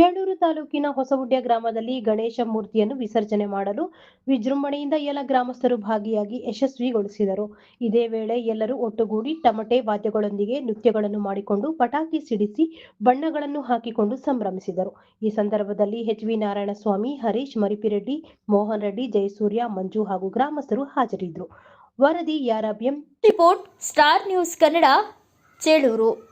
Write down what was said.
ಚೇಳೂರು ತಾಲೂಕಿನ ಹೊಸಗುಡ್ಯ ಗ್ರಾಮದಲ್ಲಿ ಗಣೇಶ ಮೂರ್ತಿಯನ್ನು ವಿಸರ್ಜನೆ ಮಾಡಲು ವಿಜೃಂಭಣೆಯಿಂದ ಎಲ್ಲ ಗ್ರಾಮಸ್ಥರು ಭಾಗಿಯಾಗಿ ಯಶಸ್ವಿಗೊಳಿಸಿದರು. ಇದೇ ವೇಳೆ ಎಲ್ಲರೂ ಒಟ್ಟುಗೂಡಿ ಟಮಟೆ ವಾದ್ಯಗಳೊಂದಿಗೆ ನೃತ್ಯಗಳನ್ನು ಮಾಡಿಕೊಂಡು ಪಟಾಕಿ ಸಿಡಿಸಿ ಬಣ್ಣಗಳನ್ನು ಹಾಕಿಕೊಂಡು ಸಂಭ್ರಮಿಸಿದರು. ಈ ಸಂದರ್ಭದಲ್ಲಿ ಎಚ್ ವಿ ನಾರಾಯಣಸ್ವಾಮಿ, ಹರೀಶ್ ಮರಿಪಿರೆಡ್ಡಿ, ಮೋಹನ್ ರೆಡ್ಡಿ, ಜಯಸೂರ್ಯ, ಮಂಜು ಹಾಗೂ ಗ್ರಾಮಸ್ಥರು ಹಾಜರಿದ್ದರು. ವರದಿ ಯಾರಾಬ್ಯಂ report, Star News Kannada, Chelur.